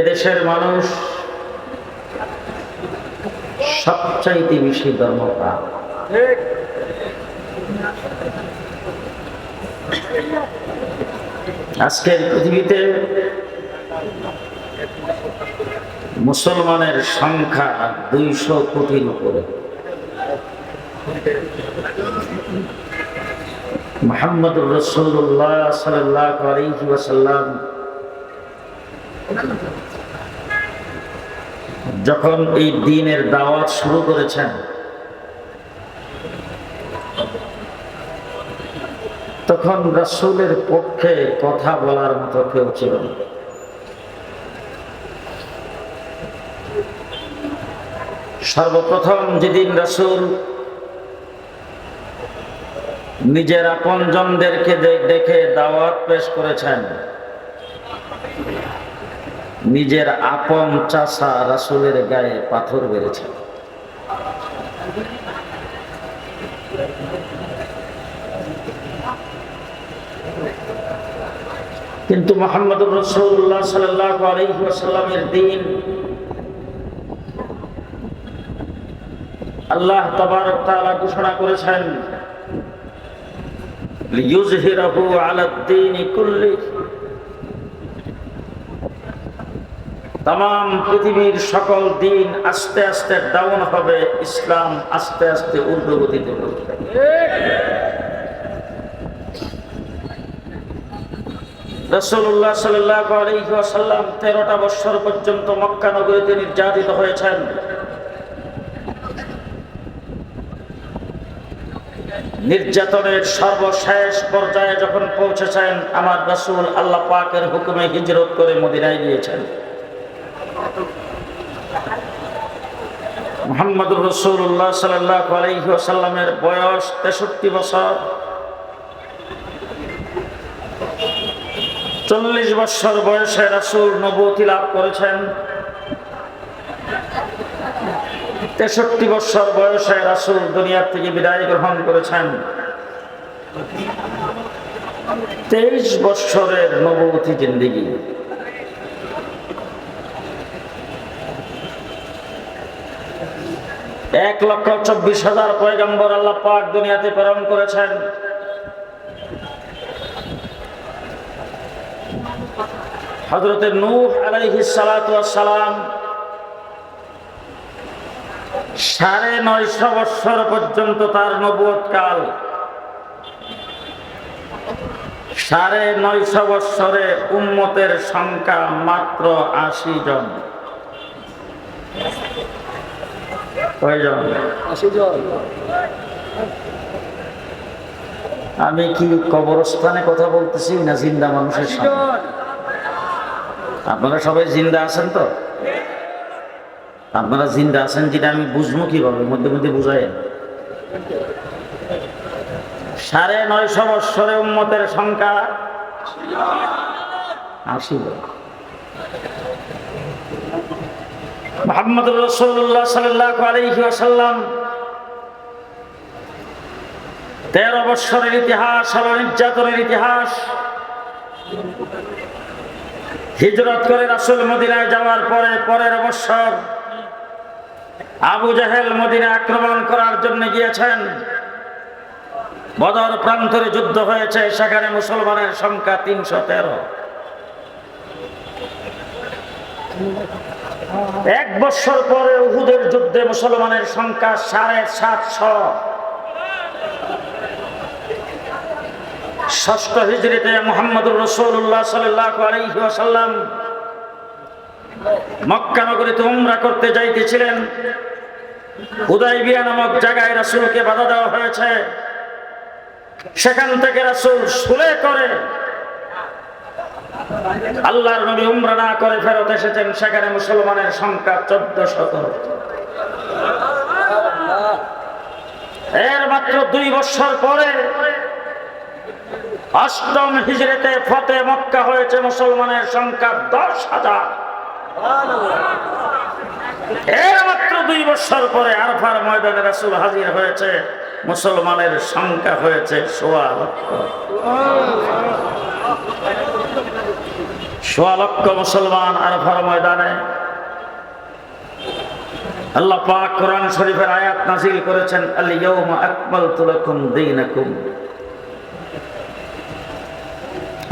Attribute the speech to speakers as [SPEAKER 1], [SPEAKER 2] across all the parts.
[SPEAKER 1] এদেশের মানুষ সবচাইতে বেশি ধর্মপ্রাণ। আজকের পৃথিবীতে মুসলমানের সংখ্যা দুইশো কোটির উপরে। মোহাম্মদ রসুল্লাহ সাল্লাহ আলাইহি ওয়াসাল্লাম যখন এই দিনের দাওয়াত শুরু করেছেন, তখন রাসূলের পক্ষে কথা বলার মতো কেউ ছিল না। সর্বপ্রথম যেদিন রাসূল নিজের আপনজনদেরকে ডেকে দাওয়াত পেশ করেছেন নিজের আপন চাষা রাসূলের গায়ে পাথর বেড়েছে কিন্তু মোহাম্মদুর রসুল্লাহ সাল্লাহ আলহিহাসাল্লামের দিন আল্লাহ তবারক তাআলা ঘোষণা করেছেন লিইয়ুজহিরাহু আলা দ্দীনি কুল্লি তাম পৃথিবীর সকল দিন আস্তে আস্তে ডাউন হবে, ইসলাম আস্তে আস্তে ঊর্ধ্বগতিতে রসুল্লাহ সাল্লাহ আলহিহাসাল্লাম তেরোটা বৎসর পর্যন্ত মক্কা নগরীতে নির্যাতিত হয়েছেন। নির্যাতনের সর্বশেষ পর্যায়ে যখন পৌঁছেছেন, আমার রসুল আল্লাহ পাকের হুকুমে হিজরত করে মদিনায় গিয়েছেন। মোহাম্মদুর রসুল্লাহ সাল্লাহ বয়স তেষট্টি বছর। চল্লিশ বছর বয়সে রাসুল নবতী লাভ করেছেন। তেষট্টি বছর বয়সে রাসুল দুনিয়ার থেকে বিদায় গ্রহণ করেছেন। তেইশ বৎসরের নবতী জিন্দিগি। এক লক্ষ চব্বিশ হাজার পয়গম্বর আল্লাহ পাক দুনিয়াতে প্রেরণ করেছেন। হজরত নূহ আলাইহি সালাম সাড়ে নয়শো বৎসর পর্যন্ত তার নবুয়ত কাল সাড়ে নয়শো বৎসরে উম্মতের সংখ্যা মাত্র আশি জন। কয়জন আমি কি কবরস্থানে কথা বলতেছি না জিন্দা মানুষের সামনে? আপনারা সবাই জিন্দা আছেন তো? আপনারা জিন্দা আছেন যেটা আমি বুঝব কীভাবে? মধ্যে মধ্যে বুঝাই সাড়ে নয়শো বৎসরে উন্মতের সংখ্যা আশি তেরো বৎসরের ইতিহাস হল নির্যাতনের ইতিহাস, হিজরত করে রাসুল মদিনায় যাওয়ার পরে পরের বৎসর আবু জাহেল মদিনা আক্রমণ করার জন্য গিয়েছেন। বদর প্রান্তরে যুদ্ধ হয়েছে, সেখানে মুসলমানের সংখ্যা তিনশো তেরো। এক বছর পরে উহুদের যুদ্ধে মুসলমানের সংখ্যা সাড়ে সাতশো। ষষ্ঠ হিজড়িতে মোহাম্মদুর রসুল্লাহ সাল্লাম মক্কা নগরীতে উমরা করতে যাইতেছিলেন। উদয়বিয়া নামক জায়গায় রাসুলকে বাধা দেওয়া হয়েছে। সেখান থেকে রাসুল সুলে করে আল্লাহর নবী উমরা না করে ফেরত এসেছেন, সেখানে মুসলমানের সংখ্যা চোদ্দ শত এর মাত্র দুই বছর পরে অষ্টম হিজড়িতে ফতে মক্কা হয়েছে, মুসলমানের সংখ্যা দশ হাজার এর মাত্র দুই বছর পরে আরফার ময়দানে রাসুল হাজির হয়েছে, মুসলমানের সংখ্যা হয়েছে সোয়া লক্ষ। সোয়া লক্ষ মুসলমান আরফার ময়দানে আল্লাহ পাক কোরআন শরীফের আয়াত নাজিল করেছেন আল ইয়াউমা আকমালতু লাকুম দীনাকুম।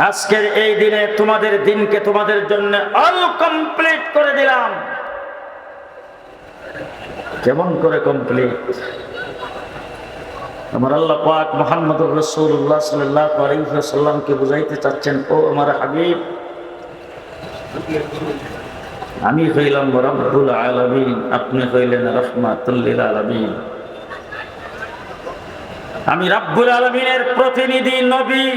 [SPEAKER 1] আজকের এই দিনে তোমাদের দিনকে তোমাদের জন্য অল কমপ্লিট করে দিলাম। কেমন করে কমপ্লিট? আমার আল্লাহ পাক মোহাম্মদুর রসুল্লাহ সাল্লাহ আলাইসাল্লামকে বুঝাইতে চাচ্ছেন, ও আমার হাবিব আমি হইলাম রব্বুল আলমিন, আপনি হইলেন রহমাতুল্লিল আলমিন। আমি রাব্বুল আলমিনের প্রতিনিধি, নবী।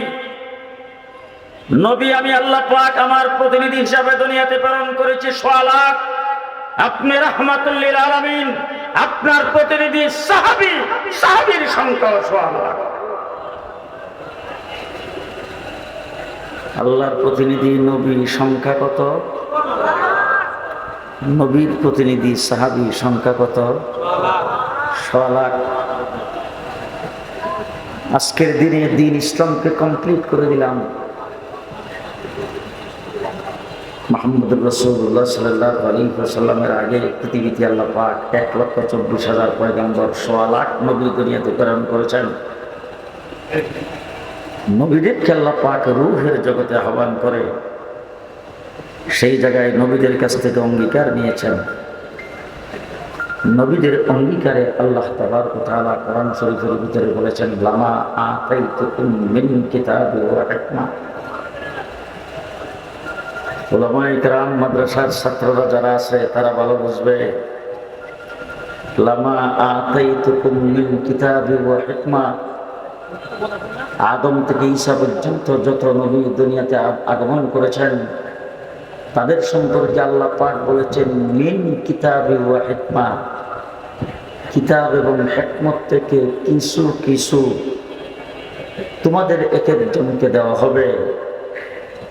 [SPEAKER 1] নবী, আমি আল্লাহ পাক আমার প্রতিনিধি হিসাবে দুনিয়াতে প্রেরণ করেছি সোয়ালাক আপনি রহমাতুল্লিল আলমিন, আপনার প্রতিনিধি সাহাবি, সাহাবির সংখ্যা সোয়ালাক আল্লাহর প্রতিনিধি নবী সংখ্যা কত? নবীর প্রতিনিধি সাহাবি সংখ্যা কত? আজকের দিনে দিন ইসলামকে কমপ্লিট করে দিলাম। মোহাম্মদুর রসুল্লাহ সাল্লাহ আলী সাল্লামের আগে পৃথিবীতে আল্লাহ পাক এক লক্ষ চব্বিশ হাজার পয়গাম্বর সোয়া লাখ নবী দুনিয়াতে প্রেরণ করেছেন। নবীদেরকে আল্লাহ পাক রুহের জগতে আহ্বান করে, সেই জায়গায় নবীদের কাছ থেকে অঙ্গীকার নিয়েছেন। নবীদের অঙ্গীকারে আল্লাহ তাবার তাআলা কোরআন শরীফের ভিতরে বলেছেন, লামা ওলামাই কেরাম মাদ্রাসার ছাত্ররা যারা আছে, তারা ভালো বুঝবে, লামা আতাইতুকুম মিন কিতাবি হিকমা। আদম থেকে ঈসা পর্যন্ত যত নবী দুনিয়াতে আগমন করেছেন, তাদের সম্পর্কে আল্লাহ পাক বলেছেন, মিন কিতাবি হিকমা। কিতাব এবং হেকমত থেকে কিছু কিছু তোমাদের এক একজনকে দেওয়া হবে।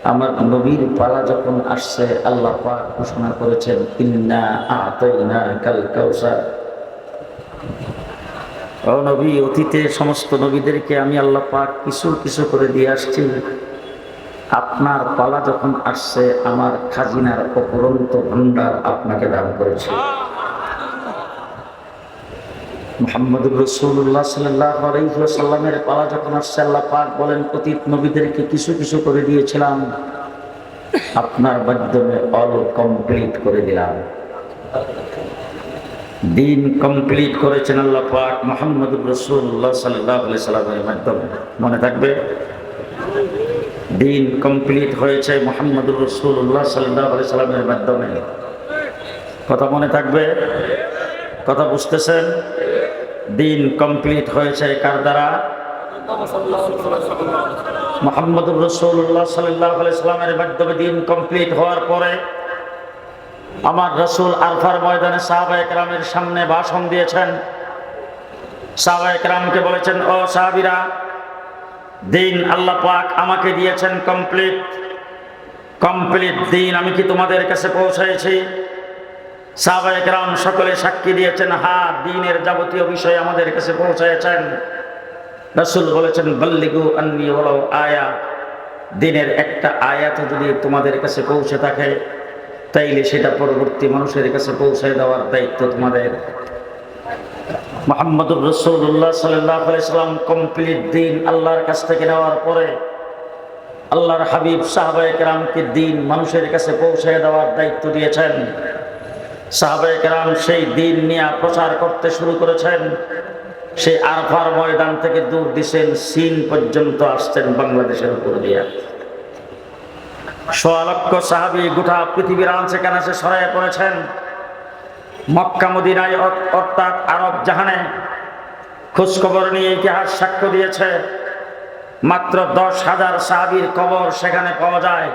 [SPEAKER 1] আমার নবীর পালা যখন আসছে, আল্লাহ পাক ঘোষণা করেছেন, ইন্না আতাইনা কাল কাউসার। ও নবী, অতীতে সমস্ত নবীদেরকে আমি আল্লাহ পাক কিছু কিছু করে দিয়ে আসছি। আপনার পালা যখন আসছে, আমার খাজিনার অপরন্ত ভণ্ডার আপনাকে দান করেছে। মোহাম্মদুর রসুল্লাহ সাল্লাহ আলাইসাল্লামের পালা যখন আসছে, আল্লাহ পাক বলেন, অতীত নবীদেরকে কিছু কিছু করে দিয়েছিলাম। আপনার মাধ্যমে অল কমপ্লিট করে দিলাম। দিন কমপ্লিট করেছেন আল্লাহ পাক মোহাম্মদুর রসুল্লাহ সাল্লাহ সাল্লামের মাধ্যমে। মনে থাকবে? দিন কমপ্লিট হয়েছে মোহাম্মদুর রসুল্লাহ সাল্লাহ সাল্লামের মাধ্যমে। কথা মনে থাকবে? কথা বুঝতেছেন? দিন কমপ্লিট হয়েছে কার দ্বারা? মোহাম্মদুর রসুল্লাহ সাল্লাহ সাল্লামের মাধ্যমে দিন কমপ্লিট হওয়ার পরে আমার রসুল আলফার ময়দানে সাহাবা একরামের সামনে ভাষণ দিয়েছেন। সাহাবা একরামকে বলেছেন, ও সাহাবিরা, দিন আল্লাহ পাক আমাকে দিয়েছেন কমপ্লিট কমপ্লিট দিন আমি কি তোমাদের কাছে পৌঁছাইছি? সাহাবা একরাম সকলে সাক্ষী দিয়েছেন, হা, দিনের যাবতীয় বিষয় আমাদের কাছে পৌঁছাইছেন। রসুল বলেছেন, বল্লিগু আন্নি হলো আয়া। দিনের একটা আয়াত যদি তোমাদের কাছে পৌঁছে থাকে তাইলে সেটা পরবর্তী মানুষের কাছে পৌঁছায় দেওয়ার দায়িত্ব তোমাদের। মোহাম্মদুর রসুল্লাহ সাল্লাম কমপ্লিট দিন আল্লাহর কাছ থেকে নেওয়ার পরে আল্লাহর হাবিব সাহাবায়ে কেরামকে দিন মানুষের কাছে পৌঁছে দেওয়ার দায়িত্ব দিয়েছেন। সাহাবায়ে কেরাম সেই দিন নিয়ে প্রচার করতে শুরু করেছেন। সেই আরফার ময়দান থেকে দূর দিছেন, চীন পর্যন্ত আসছেন বাংলাদেশের উপর দিয়া। সোয়া লক্ষ সাহাবি গোটা পৃথিবীর আনছে কানাসে সরাইয়া পড়েছেন মক্কা মদিনায় অর্থাৎ আরব জাহানে। খোঁজখবর নিয়ে ইতিহাস সাক্ষ্য দিয়েছে, মাত্র দশ হাজার সাহাবির কবর সেখানে পাওয়া যায়।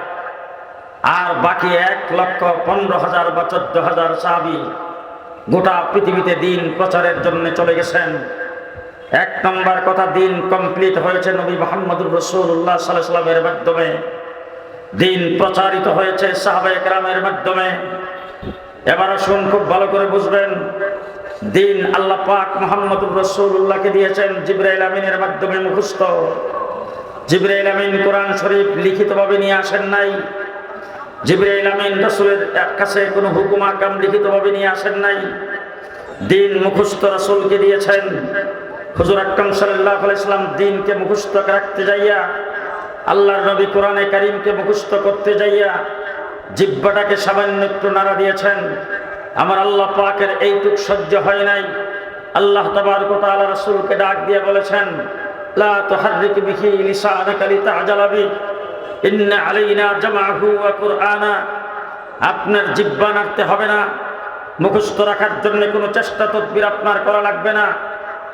[SPEAKER 1] আর বাকি এক লক্ষ পনেরো হাজার বা চোদ্দ হাজার সাহাবি গোটা পৃথিবীতে দিন প্রচারের জন্য চলে গেছেন। এক নম্বর কথা, দিন কমপ্লিট হয়েছে নবী মোহাম্মদুর রসুল্লাহ সাল্লামের মাধ্যমে। দিন প্রচারিত হয়েছে সাহাবায়ে কেরামের মাধ্যমে। এবার আসুন খুব ভালো করে বুঝবেন, দিন আল্লাহ পাক মোহাম্মদুর রসুল্লাহকে দিয়েছেন জিব্রাইল আমিনের মাধ্যমে মুখস্থ। জিব্রাইল আমিন কোরআন শরীফ লিখিতভাবে নিয়ে আসেন নাই। জিবরাইল আমিন রাসূলের কাছে কোনো হুকুম আকাম লিখিতভাবে নিয়ে আসেন নাই। দিন মুখস্থ রাসূলকে দিয়েছেন। হুজুর আকরাম সাল্লাল্লাহু আলাইহি সাল্লাম দিনকে মুখস্থ রাখতে যাইয়া আল্লাহর নবী কোরআনে কারীমকে মুখস্থ করতে যাইয়া জিব্বাটাকে সামান্য একটু নাড়া দিয়েছেন। আমার আল্লাহ পাকের এইটুক সহ্য হয় নাই। আল্লাহ তাবারক ওয়া আল্লাহ রাসুলকে ডাক দিয়ে বলেছেন আপনার জিব্বা নাড়তে হবে না। মুখস্থ রাখার জন্য কোনো চেষ্টা তদবির আপনার করা লাগবে না।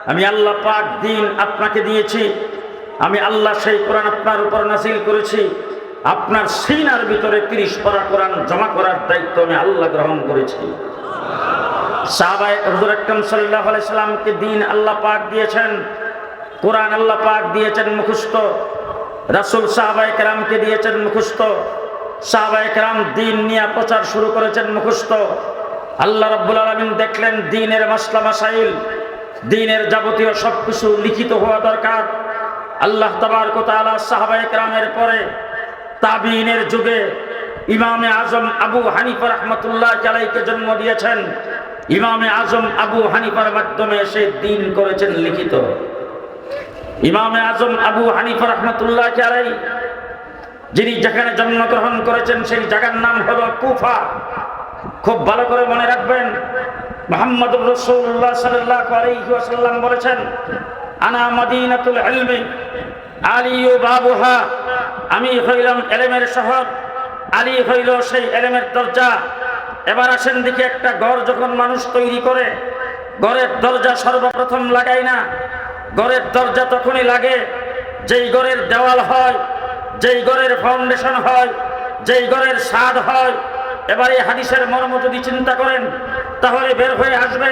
[SPEAKER 1] আমি আল্লাহ পাক দিন আপনাকে দিয়েছি। আমি আল্লাহ সেই কোরআন আপনার উপর নাসিল করেছি। আপনার সিনার ভিতরে তিরিশ পরা কোরআন জমা করার দায়িত্ব আমি আল্লাহ গ্রহণ করেছি। সাহাবাই হজুর আকরম সাল্লাহ সাল্লামকে দিন আল্লাহ পাক দিয়েছেন, কোরআন আল্লাহ পাক দিয়েছেন মুখস্থ, রাসুল সাহাবাই কেরামকে দিয়েছেন মুখস্থ সাহাবাই কেরাম দিন নিয়ে প্রচার শুরু করেছেন মুখস্থ। আল্লাহ রব্বুল আলমিন দেখলেন দিনের মাসলা মাসাইল, দিনের যাবতীয় সব কিছু লিখিত হওয়া দরকার। আল্লাহ তাবার কোতালা সাহাবাই পরে তাবিনের যুগে ইমামে আজম আবু হানিফা রহমতুল্লাহ চালাইকে জন্ম দিয়েছেন। ইমামে আজম আবু হানিফার মাধ্যমে সে দিন করেছেন লিখিত। ইমামে আজম আবু হানিফা রহমতুল্লাহ চালাই যিনি যেখানে জন্মগ্রহণ করেছেন সেই জায়গার নাম হল কুফা। খুব ভালো করে মনে রাখবেন মোহাম্মদ রসুল্লাহ সাল্লাহ আলাইসাল্লাম বলেছেন আনা মদিনাতুল ইলমি আলী ও বাবুহা। আমি হইলাম এলেমের শহর, আলী হইল সেই এলেমের দরজা। এবার আসেন দিকে একটা ঘর যখন মানুষ তৈরি করে, ঘরের দরজা সর্বপ্রথম লাগায় না। ঘরের দরজা তখনই লাগে, যেই ঘরের দেওয়াল হয়, যেই ঘরের ফাউন্ডেশন হয়, যেই ঘরের স্বাদ হয়। এবার এই হাদিসের মর্ম যদি চিন্তা করেন, তাহলে বের হয়ে আসবে।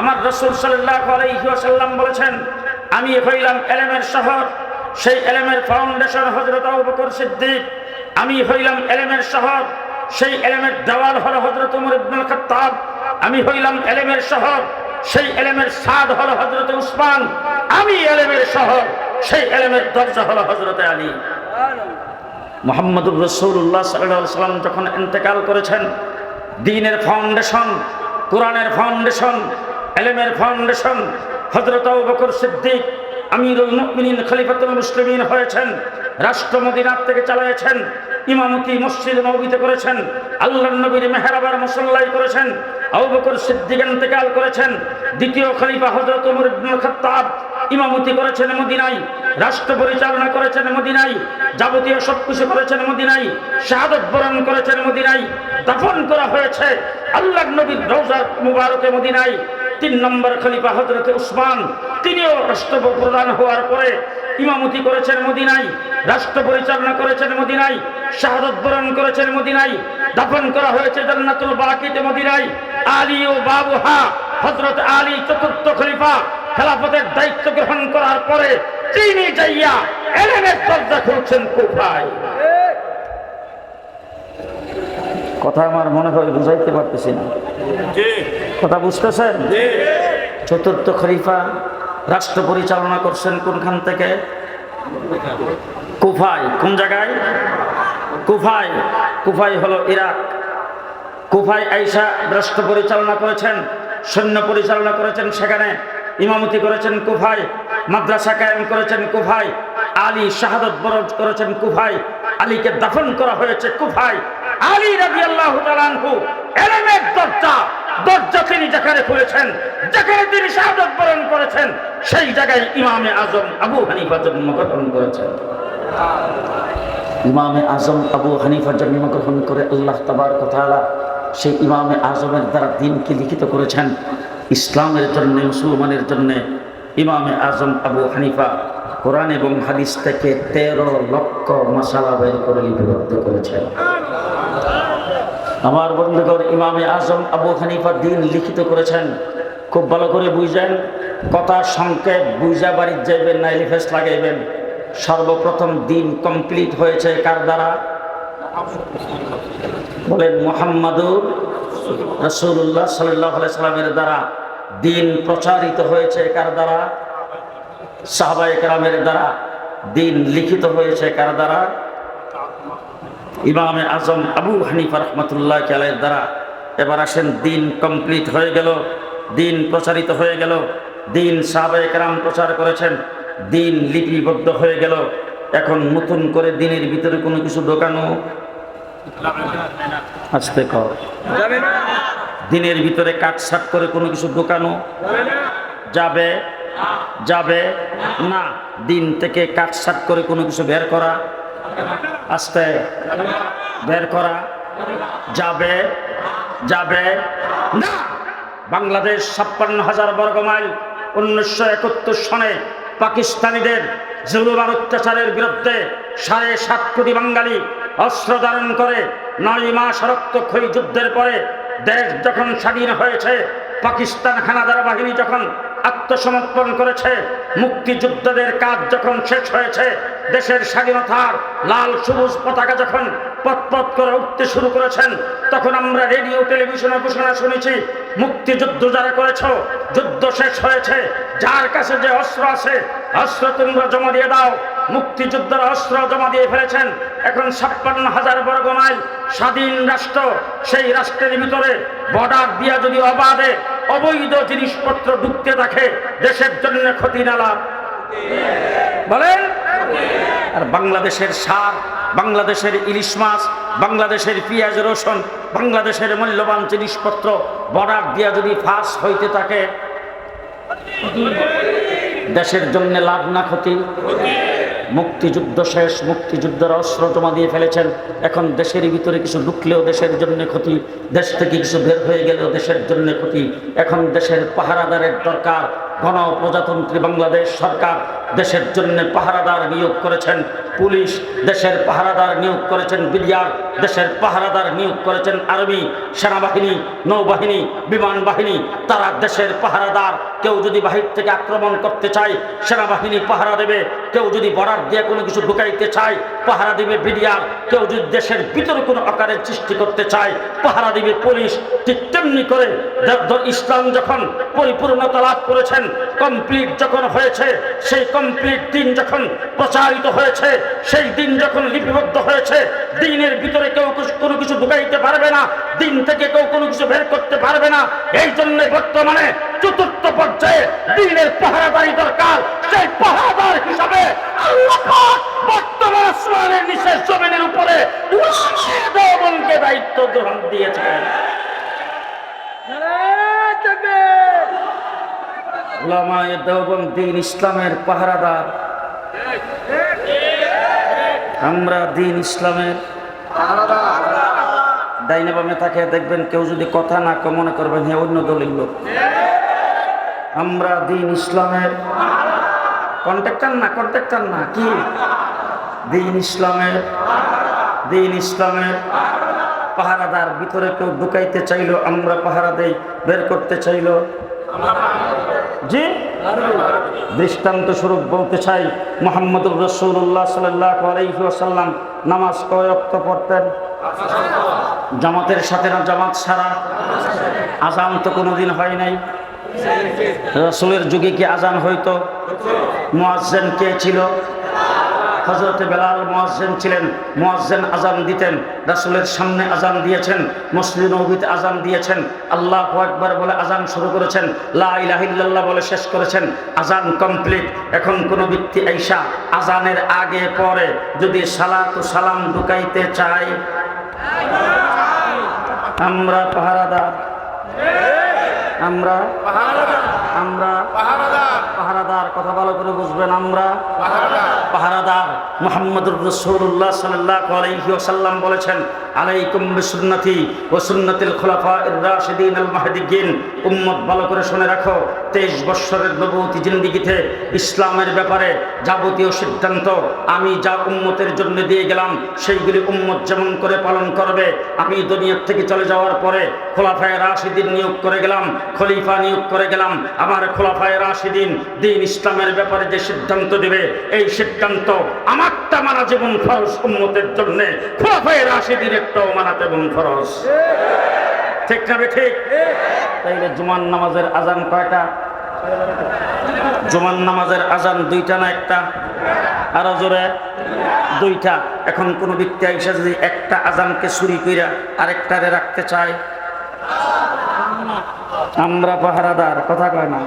[SPEAKER 1] আমার রসুল সাল্লাহ আলাইসাল্লাম বলেছেন আমি হইলাম এলেমের শহর। সেই এলেমের ফাউন্ডেশন হজরত বকর সিদ্দিক। আমি হইলাম এলেমের শহর। সেই এলেমের দেওয়াল হল হজরত উমর ইবনুল খাত্তাব। আমি হইলাম এলেমের শহর। সেই এলেমের সাদ হল হজরত উসমান। আমি এলেমের শহর। সেই এলেমের দরজা হল হজরত আলী। মোহাম্মদুর রসৌল্লাহ সাল্লাহ সাল্লাম যখন ইন্তেকাল করেছেন, দিনের ফাউন্ডেশন কোরআনের ফাউন্ডেশন এলেমের ফাউন্ডেশন হজরত বকর সিদ্দিক, আমিরুল মুমিনিন খলিফাতুল মুসলিমিন হয়েছেন, রাষ্ট্র মদিনার থেকে চালিয়েছেন, ইমামতি মসজিদ নবীতে করেছেন আল্লাহ নবীর মেহরাবার মুসল্লাই করেছেন, আবু বকর সিদ্দিক ইন্তেকাল করেছেন, দ্বিতীয় খলিফা হযরত ওমর ইবনে খাত্তাব ইমামতি করেছেন মদিনায়, রাষ্ট্র পরিচালনা করেছেন মদিনায়, যাবতীয় সবকিছু করেছেন মদিনায়, শাহাদত বরণ করেছেন মদিনায়, দাফন করা হয়েছে আল্লাহ নবীর রওজা মুবারকে মদিনায় তিন নম্বর খলিফা হজরত উসমান তিনিও রাষ্ট্র প্রধান হওয়ার পরে ইমামতি করেছেন মদিনায় রাষ্ট্র পরিচালনা করেছেন মদিনায় শাহাদত বরণ করেছেন মদিনায় দাফন করা হয়েছে জান্নাতুল বাকিতে মদিনায়। আলী ও বাবুহা হজরত আলী চতুর্থ খলিফা খেলাফতের দায়িত্ব গ্রহণ করার পরে তিনি যাইয়া এলেনের দরজা খুলছেন কুফায়। কথা আমার মনে হয় বুঝাইতে পারতেছি না। কথা বুঝতেছেন? চতুর্থ খলিফা রাষ্ট্র পরিচালনা করছেন কোনখান থেকে? কুফাই কোন জায়গায়? কুফাই কুফাই হলো ইরাক। কুফাই আইসা রাষ্ট্র পরিচালনা করেছেন সৈন্য পরিচালনা করেছেন সেখানে ইমামতি করেছেন কুফাই মাদ্রাসা কায়েম করেছেন কুফাই আলী শাহাদত বরজ করেছেন কুফাই আলীকে দাফন করা হয়েছে কুফাই আলী রাবি আল্লাহ এলেমের দরজা। দরজা তিনি যেখানে খুলেছেন, যেখানে তিনি শাহাদত বরণ করেছেন, সেই জায়গায় ইমামে আজম আবু হানিফা জন্মগ্রহণ করেছেন। ইমামে আজম আবু হানিফা জন্মগ্রহণ করে আল্লাহ তাবার কথা সেই ইমামে আজমের দ্বারা দিনকে লিখিত করেছেন। ইসলামের জন্য, মুসলমানের জন্য ইমামে আজম আবু হানিফা কোরআন এবং হাদিস থেকে তেরো লক্ষ মশালা বের করে লিপিবদ্ধ করেছেন। আমার বন্ধুগণ, ইমামে আজম আবু হানিফা দিন লিখিত করেছেন, খুব ভালো করে বুঝেন, কথা সংক্ষেপ, বুঝা বাড়ির যাইবেন না এলিফেস লাগাইবেন। সর্বপ্রথম দিন কমপ্লিট হয়েছে কার দ্বারা? বলেন মোহাম্মদুর রসুল্লাহ সাল্লাহ সাল্লামের দ্বারা। দিন প্রচারিত হয়েছে কার দ্বারা? সাহবাই কালামের দ্বারা। দিন লিখিত হয়েছে কার দ্বারা? ইমামে আজম আবু হানিফা রহমতুল্লাহ আলের দ্বারা এবার আসেন, দিন কমপ্লিট হয়ে গেল, দিন প্রচারিত হয়ে গেল, দিন সাবেক কেরাম প্রচার করেছেন, দিন লিপিবদ্ধ হয়ে গেল। এখন নতুন করে দিনের ভিতরে কোনো কিছু ঢোকানো আসতে কর। দিনের ভিতরে কাটসাট করে কোনো কিছু ঢোকানো যাবে? যাবে না। দিন থেকে কাটসাট করে কোনো কিছু বের করা আস্তে বের করা যাবে যাবে না। বাংলাদেশ ছাপ্পান্ন হাজার বর্গ মাইল উনিশশো একাত্তর সনে পাকিস্তানিদের জুলুম আর অত্যাচারের বিরুদ্ধে সাড়ে সাত কোটি বাঙালি অস্ত্র ধারণ করে নয় মাস রক্তক্ষয়ী যুদ্ধের পরে দেশ যখন স্বাধীন হয়েছে, পাকিস্তান হানাদার বাহিনী যখন আত্মসমর্পণ করেছে, মুক্তিযোদ্ধাদের কাজ যখন শেষ হয়েছে দেশের স্বাধীনতার লাল সবুজ পতাকা যখন পথপথ করে উঠতে শুরু করেছেন, তখন আমরা রেডিও, টেলিভিশনে ঘোষণা শুনেছি, মুক্তিযুদ্ধ যারা করেছ, যুদ্ধ শেষ হয়েছে, যার কাছে যে অস্ত্র আছে, অস্ত্র তোমরা জমা দিয়ে দাও। মুক্তিযোদ্ধারা অস্ত্র জমা দিয়ে ফেলেছেন এখন ছাপ্পান্ন হাজার বর্গ মাইল স্বাধীন রাষ্ট্র। সেই রাষ্ট্রের ভিতরে বর্ডার দিয়া যদি অবাধে অবৈধ জিনিসপত্র ঢুকতে থাকে, দেশের জন্য ক্ষতি না লাভ বলেন? আর বাংলাদেশের সার, বাংলাদেশের ইলিশ মাছ, বাংলাদেশের পেঁয়াজ, রসুন, বাংলাদেশের মূল্যবান জিনিসপত্র বর্ডার দিয়া যদি ফাঁস হইতে থাকে, দেশের জন্য লাভ না ক্ষতি। মুক্তিযুদ্ধ শেষ, মুক্তিযুদ্ধের অস্ত্র জমা দিয়ে ফেলেছেন। এখন দেশের ভিতরে কিছু ঢুকলেও দেশের জন্য ক্ষতি, দেশ থেকে কিছু বের হয়ে গেলেও দেশের জন্য ক্ষতি। এখন দেশের পাহারাদারের দরকার, গণপ্রজাতন্ত্রী বাংলাদেশ সরকার দেশের জন্য পাহারাদার নিয়োগ করেছেন পুলিশ, দেশের পাহারাদার নিয়োগ করেছেন বিডিআর, দেশের পাহারাদার নিয়োগ করেছেন আর্মি সেনাবাহিনী, নৌবাহিনী, বিমান বাহিনী। তারা দেশের পাহারাদার। কেউ যদি বাহির থেকে আক্রমণ করতে চায়, সেনাবাহিনী পাহারা দেবে। কেউ যদি বর্ডার দিয়ে কোনো কিছু ঢুকাইতে চায়, পাহারা দিবে বিডিআর। কেউ যদি দেশের ভিতরে কোনো আকারের সৃষ্টি করতে চায়, পাহারা দিবে পুলিশ। ঠিক তেমনি করে ইসলাম যখন পরিপূর্ণতা লাভ করেছেন, কমপ্লিট যখন হয়েছে, সেই কমপ্লিট দিন যখন প্রচারিত হয়েছে, সেই দিন যখন লিপিবদ্ধ হয়েছে, দিনের ভিতরে কেউ কোনো কিছু ঢুকাইতে পারবে না, দিন থেকে কেউ কোনো কিছু বের করতে পারবে না। এই জন্য বর্তমানে চতুর্থ পর্যায়ে দিনের পাহারাদারি দরকার। সেই পাহারাদার হিসাবে বর্তমান আসমানের নিচের জমিনের উপরে দায়িত্ব গ্রহণ দিয়েছেন। উলামায়ে দেওবন্দ দিন ইসলামের পাহারাদার। আমরা দিন ইসলামের ডাইনে বামে তাকে দেখবেন কেউ যদি কথা না মনে করবেন হ্যাঁ অন্য দলের লোক। আমরা দিন ইসলামের কন্ট্রাক্টর না কন্ট্রাক্টর না, কি? দিন ইসলামের দিন ইসলামের পাহারাদার। ভিতরে কেউ ঢুকাইতে চাইলো, আমরা পাহারা দেই, বের করতে চাইলো। জি? দৃষ্টান্ত স্বরূপ বলতে চাই, মোহাম্মদুর রসুল্লাহ সাল্লাহ নামাজ কয়ক্ত পড়তেন? জামাতের সাথে না জামাত ছাড়া? আজান তো কোনোদিন হয় নাই। রসুলের যুগে কি আজান হইতো? মোয়াজ্জেন কে ছিল? হজরত বেলাল মোয়াজ্জেন ছিলেন। মোয়াজ্জেন আজান দিতেন রাসুলের সামনে আজান দিয়েছেন মুসলিম নবীতে আজান দিয়েছেন আল্লাহ একবার বলে আজান শুরু করেছেন লা ইলাহা বলে শেষ করেছেন আজান কমপ্লিট। এখন কোন ব্যক্তি আইসা আজানের আগে পরে যদি সালাত ও সালাম ঢুকাইতে চায় আমরা পাহারাদার। আমরা আমরা পাহারাদার কথা ভালো করে বুঝবেন আমরা পাহারাদার। মোহাম্মদুর রসুল্লাহ সাল্লাহ বলেছেন ইসলামের ব্যাপারে যাবতীয় সিদ্ধান্ত, আমি যা উম্মতের জন্য দিয়ে গেলাম, সেইগুলি উম্মত যেমন করে পালন করবে, আমি দুনিয়ার থেকে চলে যাওয়ার পরে খোলাফায় রাশিদিন নিয়োগ করে গেলাম, খলিফা নিয়োগ করে গেলাম, আমার খোলাফায় রাশিদিন দিন ইসলামের ব্যাপারে যে সিদ্ধান্ত দেবে, এই সিদ্ধান্ত আমারটা মানা যেমন ফরজ উম্মতের জন্য। খোলাফায় রাশিদিন একটাও মানা তেমন ফরজ। ঠিক না বে ঠিক? তাইলে জুমান নামাজের আজান কয়টা? জুমান নামাজের আজান দুইটা না একটা? আরও জোরে। দুইটা। এখন কোন ব্যক্তি আইসা যদি একটা আজানকে চুরি কইরা আরেকটারে রাখতে চায়? আমরা পাহারাদার, কথা কয় না।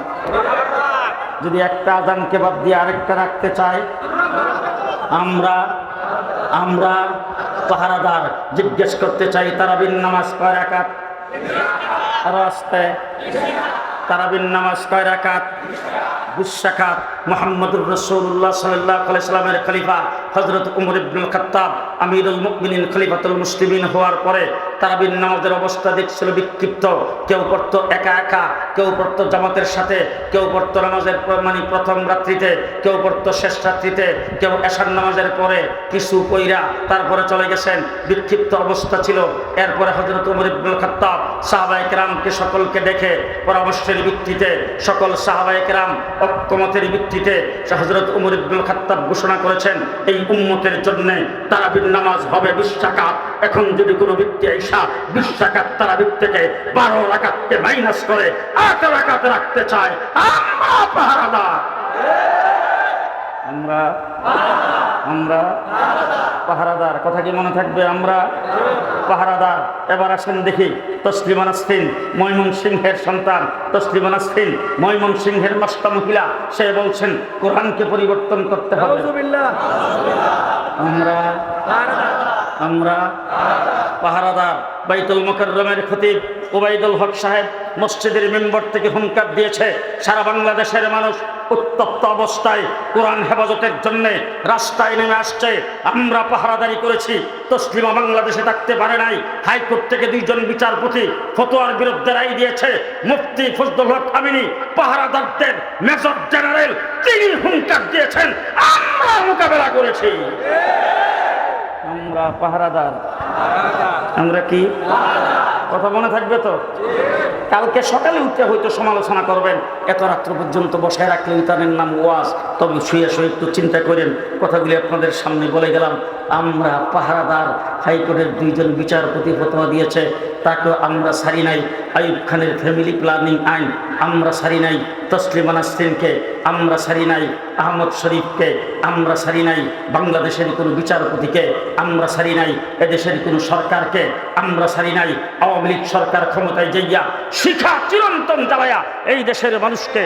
[SPEAKER 1] যদি একটা আজানকে বাদ দিয়ে আরেকটা রাখতে চায় আমরা আমরা পাহারাদার জিজ্ঞেস করতে চাই, তারাবিন নামাজ কয় রাকাত? তারাবিন নামাজ কয় রাকাত? বিশাখাত মোহাম্মদুর রসুল্লাহ সাল্লাহ সাল্লামের খলিফা হজরত উমর ইবনুল খত্তাব আমিরুল মুকমিনিন খলিফাতুল মুসলিমিন হওয়ার পরে তারাবিন নামাজের অবস্থা দেখছিল বিক্ষিপ্ত। কেউ পড়তো একা একা, কেউ পড়তো জামাতের সাথে, কেউ পড়তো নামাজের মানে প্রথম রাত্রিতে, কেউ পড়তো শেষ রাত্রিতে, কেউ এশার নামাজের পরে কিছু কইরা তারপরে চলে গেছেন। বিক্ষিপ্ত অবস্থা ছিল। এরপরে হজরত উমর ইবনুল খত্তাব সাহাবায়ে কেরামকে সকলকে দেখে পরামর্শের ভিত্তিতে, সকল সাহাবায়ে কেরাম অক্ষমতের ভিত্তিতে হজরত উমর ইবনুল খত্তাব ঘোষণা করেছেন, এই উম্মতের জন্য তারাবির নামাজ হবে বিশ টাকাত এখন যদি কোনো ব্যক্তি আইসা বিশ টাকাত তারাবির থেকে বারো রাকাতকে মাইনাস করে আট রাকাত রাখতে চায় আমরা আমরা আমরা পাহারাদার কথা কি মনে থাকবে? আমরা পাহারাদার। এবার আসেন দেখি তসলিমা নাসরিন ময়মন সিংহের সন্তান। তসলিমা নাসরিন ময়মন সিংহের মাস্তা মহিলা সে বলছেন কোরআনকে পরিবর্তন করতে হবে। আমরা আমরা পাহারাদার বাইতুল মোকাররমের খতিব ওবায়দুল হক সাহেব মসজিদের মেম্বর থেকে হুঙ্কার দিয়েছে, সারা বাংলাদেশের মানুষ উত্তপ্ত অবস্থায় কোরআন হেফাজতের জন্য রাস্তায় নেমে আসছে। আমরা পাহারাদারি করেছি, তসলিমা বাংলাদেশে থাকতে পারে নাই। হাইকোর্ট থেকে দুইজন বিচারপতি ফতোয়ার বিরুদ্ধে রায় দিয়েছে, মুফতি ফজলুল হক আমিনী পাহারাদারদের মেজর জেনারেল তিনি হুঙ্কার দিয়েছেন, আমরা মোকাবেলা করেছি। আমরা পাহারাদার। আমরা কি? কথা মনে থাকবে তো? কালকে সকালে উঠে হয়তো সমালোচনা করবেন, এত রাত্র পর্যন্ত বসায় রাখলে ইতানের নাম ওয়াজ। তবে শুয়ে শুয়ে একটু চিন্তা করেন, কথাগুলি আপনাদের সামনে বলে গেলাম। আমরা পাহারাদার, হাইকোর্টের দুইজন বিচারপতি ফতোয়া দিয়েছে। তাকেও আমরা সারি নাই। আইব খানের ফ্যামিলি প্ল্যানিং আইন আমরা সারি নাই। তসলিমা নাসরিনকে আমরা সারি নাই। আহমদ শরীফকে আমরা সারি নাই। বাংলাদেশের কোনো বিচারপতিকে আমরা সারি নাই। এদেশের কোনো সরকারকে আমরা সারি নাই। আওয়ামী লীগ সরকার ক্ষমতায় যাইয়া শিখা চিরন্তন জ্বালায়া এই দেশের মানুষকে